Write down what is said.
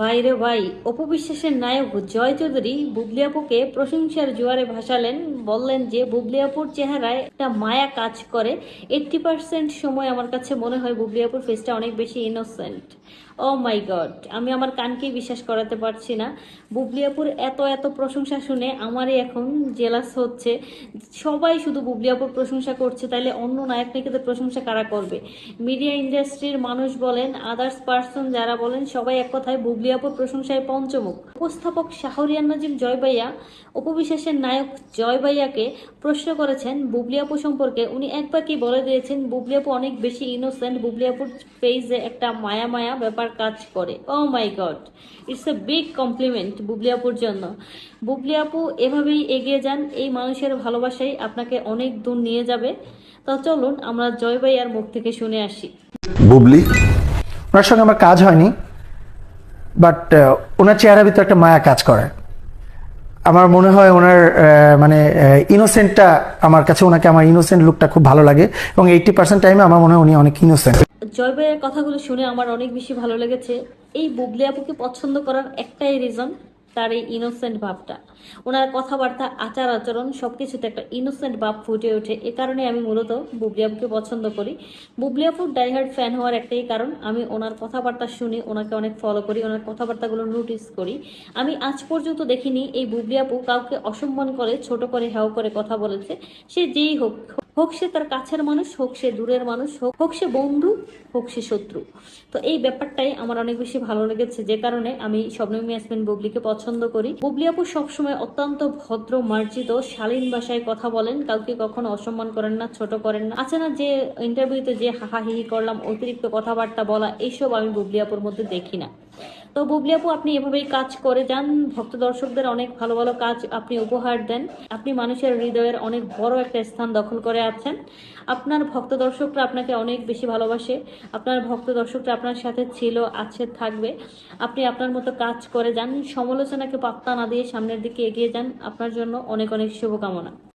ভাই রে ভাই অপু বিশ্বাসের নায়ক জয় চৌধুরী বুবলি আপুকে প্রশংসার জোয়ারে ভাসালেন। বললেন যে, বুবলিয়াপুর চেহারায় একটা মায়া কাজ করে। এইট্টি পার্সেন্ট সময় আমার কাছে মনে হয় বুবলিয়াপুর ফেসটা অনেক বেশি ইনোসেন্ট ও মাই গড, আমি আমার কানকেই বিশ্বাস করাতে পারছি না। বুবলিয়াপুর এত এত প্রশংসা শুনে আমারই এখন জেলাস হচ্ছে। সবাই শুধু বুবলি আপুর প্রশংসা করছে, তাইলে অন্য নায়ক নায়িকাদের প্রশংসা কারা করবে? মিডিয়া ইন্ডাস্ট্রির মানুষ বলেন আদার্স পার্সন যারা বলেন, সবাই এক কথায় বুবলি আপুর প্রশংসায় পঞ্চমুখ। উপস্থাপক শাহরিয়ান নাজিম জয়বাইয়া, উপবিশ্বাসের নায়ক জয়বাইয়াকে প্রশ্ন করেছেন বুবলি আপু সম্পর্কে। উনি এক বাকি বলে দিয়েছেন বুবলি আপু অনেক বেশি ইনোসেন্ট বুবলি আপুর ফেইসে একটা মায়া মায়া ব্যাপার কাজ করে। ও my god it's a big compliment Bubly আপুর জন্য। বুবলি আপু এভাবেই এগিয়ে যান, এই মানুষের ভালোবাসাই আপনাকে অনেক দূর নিয়ে যাবে। তো চলুন আমরা জয়বাইয়ার মুখ থেকে শুনে আসি। বুবলি, ওনার সঙ্গে আমার কাজ হয়নি। বাট ওনার চেহারা ভিতরে একটা মায়া কাজ করে। আমার মনে হয় ওনার মানে ইনোসেন্টটা আমার কাছে, ওনাকে আমার ইনোসেন্ট লুকটা খুব ভালো লাগে। এবং এইটটি পার্সেন্ট টাইমে আমার মনে হয় উনি অনেক ইনোসেন্ট জয় ভাইয়ের কথাগুলো শুনে আমার অনেক বেশি ভালো লেগেছে। এই বুবলি আপুকে পছন্দ করার একটাই রিজন তার এই ইনোসেন্ট ভাবটা। ওনার কথাবার্তা, আচার আচরণ সব কিছুতে একটা ইনোসেন্ট ভাব ফুটে ওঠে। এ কারণে আমি মূলত বুবলি আপুকে পছন্দ করি। বুবলি আপুর ডাইহার্ড ফ্যান হওয়ার একটাই কারণ, আমি ওনার কথাবার্তা শুনি, ওনাকে অনেক ফলো করি, ওনার কথাবার্তাগুলো নোটিস করি। আমি আজ পর্যন্ত দেখিনি এই বুবলি আপু কাউকে অসম্মান করে, ছোট করে, হেও করে কথা বলেছে। সে যেই হোক হোক সে তার কাছের মানুষ, হোক সে দূরের মানুষ, হোক হোক সে বন্ধু, হোক সে শত্রু। তো এই ব্যাপারটাই আমার অনেক বেশি ভালো লেগেছে। যে কারণে আমি শবনম ইয়াসমিন বুবলিকে পছন্দ করি। বুবলি আপু সবসময় অত্যন্ত ভদ্র, মার্জিত, শালীন ভাষায় কথা বলেন। কাউকে কখনো অসম্মান করেন না, ছোট করেন না। আছে না যে ইন্টারভিউতে যে হাহাহিহি করলাম, অতিরিক্ত কথাবার্তা বলা, এইসব আমি বুবলি আপুর মধ্যে দেখি না। তো বুবলি আপু, আপনি এভাবেই কাজ করে যান। ভক্ত দর্শকদের অনেক ভালো ভালো কাজ আপনি উপহার দেন। আপনি মানুষের হৃদয়ের অনেক বড় একটা স্থান দখল করে আছেন। আপনার ভক্ত দর্শকরা আপনাকে অনেক বেশি ভালোবাসে। আপনার ভক্ত দর্শকরা আপনার সাথে ছিল, আছে, থাকবে। আপনি আপনার মতো কাজ করে যান। সমালোচনাকে পাত্তা না দিয়ে সামনের দিকে এগিয়ে যান। আপনার জন্য অনেক অনেক শুভকামনা।